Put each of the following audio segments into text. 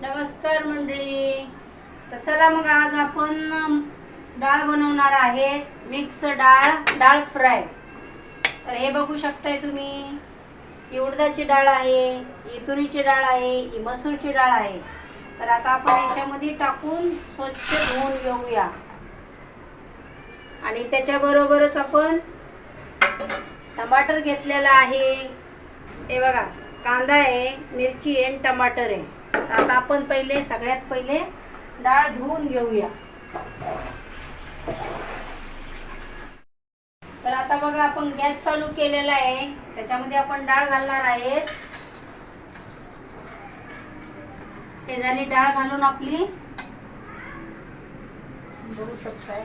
नमस्कार मंडळी. तर चला मग आज आपण डाळ बनवणार आहेत. मिक्स डाळ डाळ फ्राय. तर हे बघू शकताय तुम्ही. ही उडदाची डाळ आहे ही तुरीची डाळ आहे ही मसूरची डाळ आहे. तर आता आपण याच्यामध्ये टाकून स्वच्छ धुवून घेऊया. आणि त्याच्याबरोबरच आपण टमाटर घेतलेला आहे. हे बघा कांदा आहे मिरची आहे टमाटर आहे. आता आपण पहिले सगळ्यात पहिले डाळ धुवून घेऊया. तर आता बघा आपण गॅस चालू केलेला आहे. त्याच्यामध्ये आपण डाळ घालणार आहेत. हे झाली डाळ घालून आपली. बघू शकताय.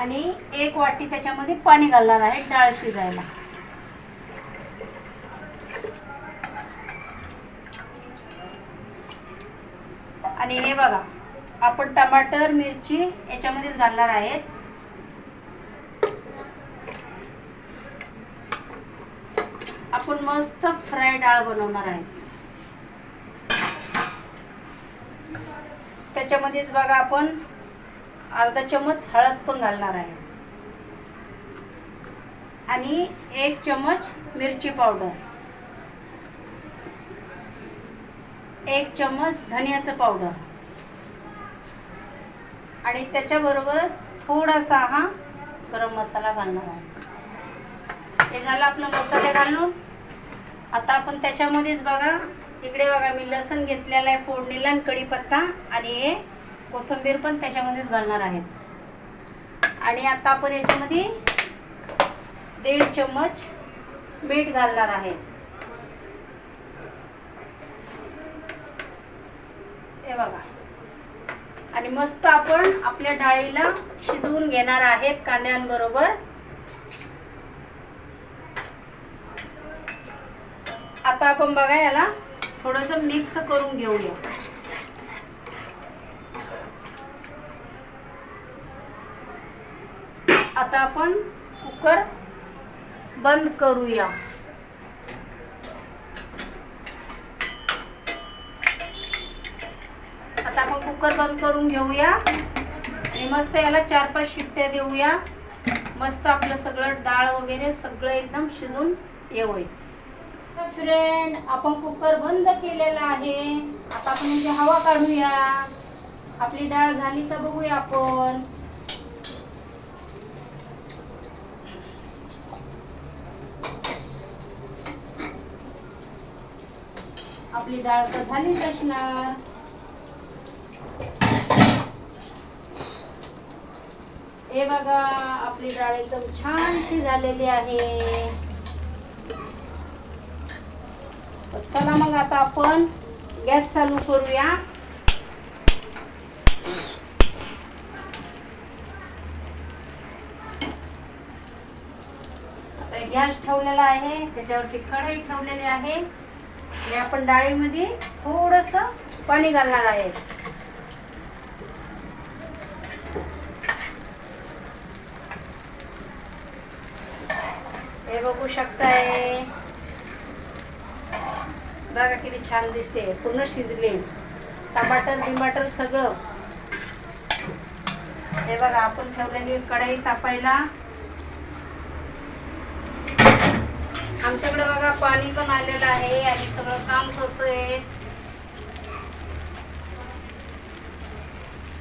आणि एक वाटी त्याच्यामध्ये पाणी घालणार आहे डाळ शिजायला. आणि हे बघा आपण टमाटर मिरची याच्यामध्येच घालणार आहेत. आपण मस्त फ्राय डाळ बनवणार आहे. त्याच्यामध्येच बघा आपण अर्धा चमच हळद पण घालणार आहे. आणि एक चमच मिरची पावडर. एक चमच धनियाचं पावडर. आणि त्याच्याबरोबरच थोडासा हा गरम मसाला घालणार आहे. हे झालं आपलं मसाले घालून. आता आपण त्याच्यामध्येच बघा. इकडे बघा मी लसण घेतलेला आहे फोडणीला आणि कढीपत्ता आणि हे कोथिंबीर पण त्याच्यामध्येच घालणार आहेत. आणि आता आपण याच्यामध्ये दीड चम्मच मीठ घालणार आहे. हे बघा. आणि मस्त आपण आपल्या डाळीला शिजवून घेणार आहेत कांद्यांबरोबर. आता आपण बघा याला थोडस मिक्स करून घेऊया. आता आपण कुकर बंद करूया. आता आपण कुकर बंद करून घेऊया. आणि मस्त याला चार पाच शिट्ट्या देऊया. मस्त आपलं सगळं डाळ वगैरे सगळं एकदम शिजून येऊ फ्रेंड आपण कुकर बंद केलेला आहे. आता आपण म्हणजे हवा काढूया. आपली डाळ झाली का बघूया आपण. आपली डाळ तर झालीच असणार. हे बघा आपली डाळ एकदम छानशी झालेली आहे. तर चला मग आता आपण गॅस चालू करूया. आता गॅस ठेवलेला आहे त्याच्यावरती कढई ठेवलेली आहे. आणि आपण डाळीमध्ये थोडस पाणी घालणार आहे. हे बघू शकताय. बघा किती छान दिसते पूर्ण शिजले. टमाटर बिमाटर सगळं. हे बघा आपण ठेवलेली कढई तापायला आमच्याकडे बघा पाणी पण आलेलं आहे आणि सगळं काम करतोय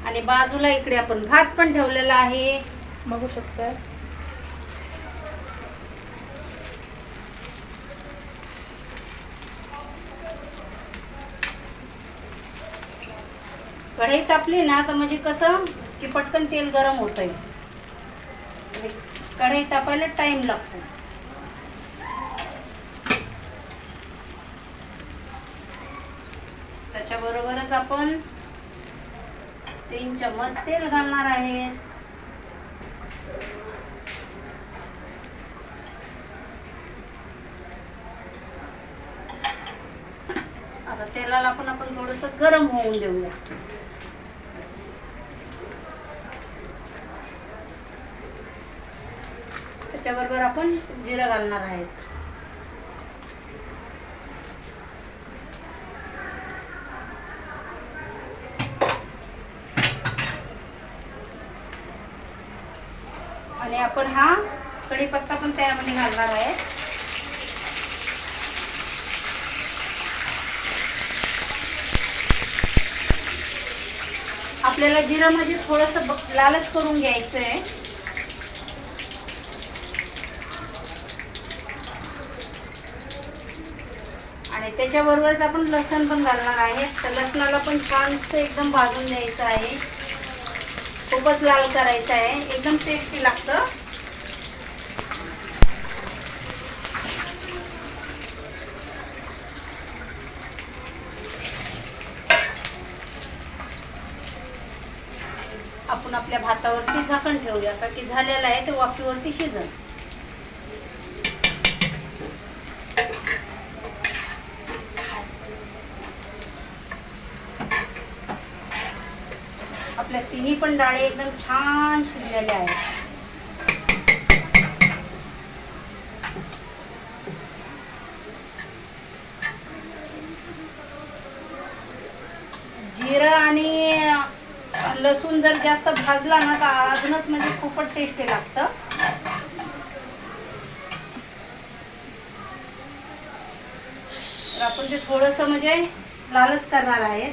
आणि बाजूला इकडे आपण भात पण ठेवलेला आहे. बघू शकतोय कढई तापली ना तर म्हणजे कसं की पटकन तेल गरम होतंय. कढई तापायला टाइम लागतो. त्याच्याबरोबरच आपण तीन चम्मच तेल घालणार आहे. आता तेलाला पण आपण थोडस गरम होऊन देऊया. त्याच्याबरोबर आपण जिरं घालणार आहे आणि आपण हा कढीपत्ता पण त्यामध्ये घालणार आहे. आपल्याला जिरामध्ये म्हणजे थोडंसं ब- लालच करून घ्यायचं आहे आणि त्याच्याबरोबरच आपण लसण पण घालणार आहे. तर लसणाला पण छान एकदम भाजून द्यायचं आहे. खूपच लाल करायचं आहे. एकदम टेस्टी लागतं. आपण आपल्या भातावरती झाकण ठेवूया. का की झालेलं आहे ते वाफीवरती शिजन. आपल्या तिन्ही पण डाळी एकदम छान शिजलेल्या आहेत जिरं आणि लसूण जर जास्त भाजला ना तर अजूनच म्हणजे खूपच टेस्टी लागतं. तर आपण ते थोडंसं म्हणजे लालच करणार आहे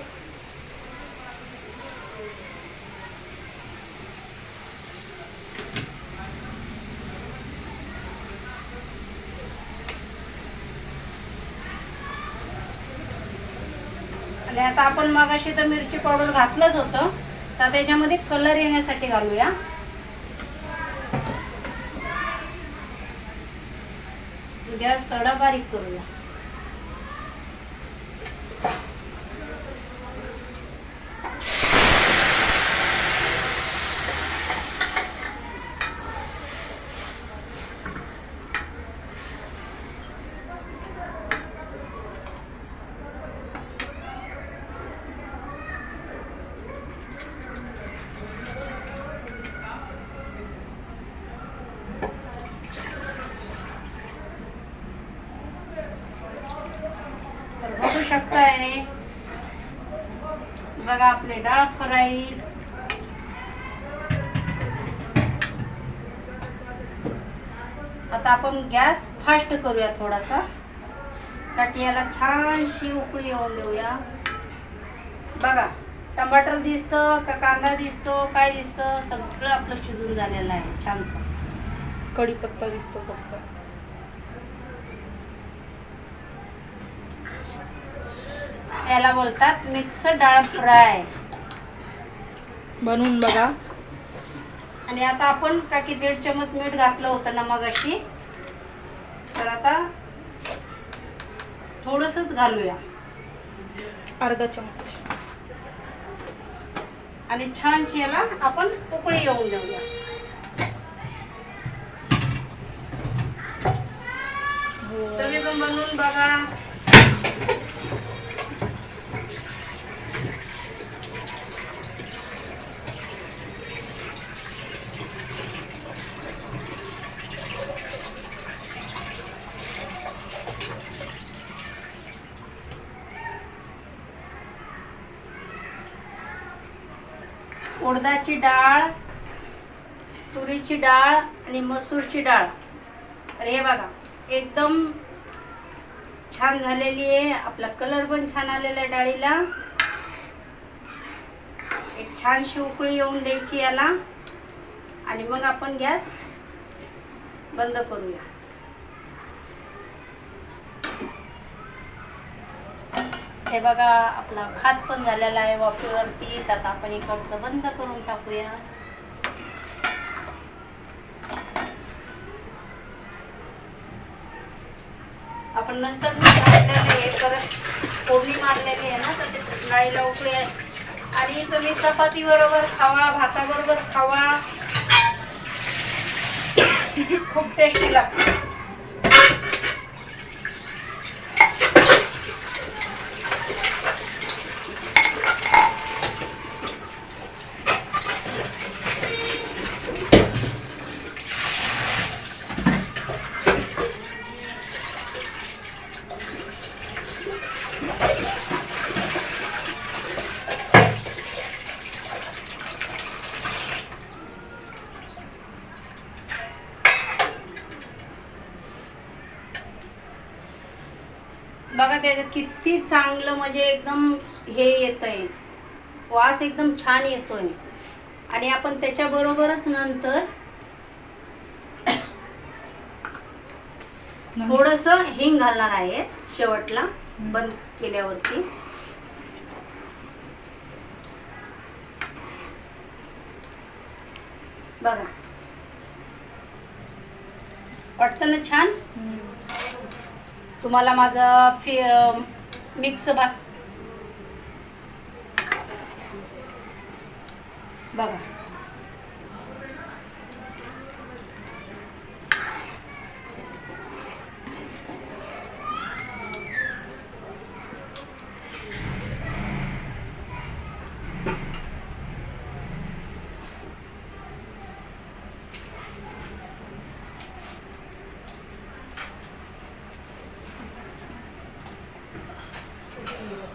आणि आता आपण मगाशी तर मिरची पावडर घातलंच होतं. तर त्याच्यामध्ये कलर येण्यासाठी घालूया. गॅस थोडा बारीक करूया तर बघू आहे. बघा आपले डाळ फ्राई आता आपण गॅस फास्ट करूया थोडासा. काकी याला छानशी उकळी येऊन देऊया. बघा टमाटर दिसतं का कांदा दिसतो काय दिसतं? सगळं आपलं शिजून झालेलं आहे छानसं. कढीपत्ता दिसतो फक्त. याला बोलतात मिक्स डाळ फ्राय. बनवून बघा. आणि आता आपण का की दीड चमच मीठ घातलं होतं ना मग अशी तर आता थोडंसंच घालूया. अर्धा चमच. आणि छानशी याला आपण उकळी येऊन देऊया. हो. तुम्ही पण बनवून बघा. उडदाची डाळ तुरीची डाळ आणि मसूरची डाळ. तर हे बघा एकदम छान झालेली आहे. आपला कलर पण छान आलेला आहे डाळीला. एक छानशी उकळी येऊन द्यायची याला. आणि मग आपण गॅस बंद करूया. हे बघा आपला भात पण झालेला आहे वाफेवरती. तर आता आपण इकडचं बंद करून टाकूया. आपण नंतर कोबी परत फोडणी मारलेली आहे ना तर ते डाळीला उकळी आहे. आणि तुम्ही चपाती बरोबर खावा भाताबरोबर खावा. खूप टेस्टी लागते. बघा त्याच्यात किती चांगलं म्हणजे एकदम हे येत आहे वास एकदम छान येतोय. आणि आपण त्याच्याबरोबरच नंतर थोडस हिंग घालणार आहे शेवटला बंद केल्यावरती. बघा. वाटतं ना छान. तुम्हाला माझं फि मिक्स भात बघा तर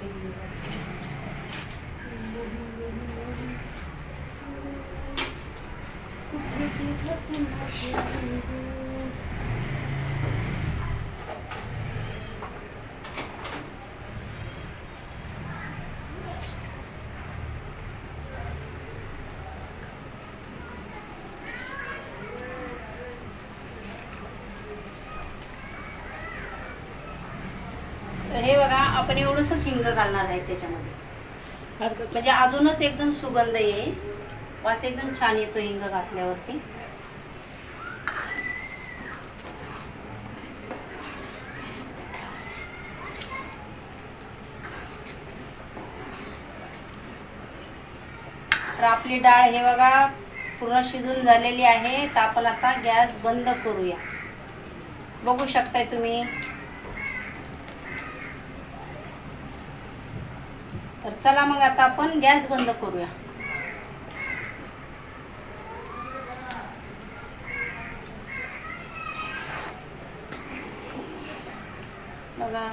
हे बघा आपण एवढंसच हिंग घालणार आहे त्याच्यामध्ये. म्हणजे अजूनच एकदम सुगंध येईल. वास एकदम छान येतो हिंग घातल्यावरती. तर आपली डाळ हे बघा पूर्ण शिजून झालेली आहे. तर आपण आता गॅस बंद करूया. बघू शकताय तुम्ही. तर चला मग आता आपण गॅस बंद करूया. बघा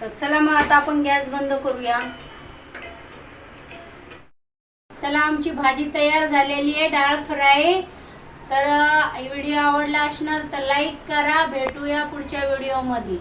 तर चला मग आता आपण गॅस बंद करूया. चला आमची भाजी तयार झालेली आहे डाळ फ्राय. तर व्हिडिओ आवडला असणार तर लाईक करा भेटूया पुढच्या व्हिडिओमध्ये.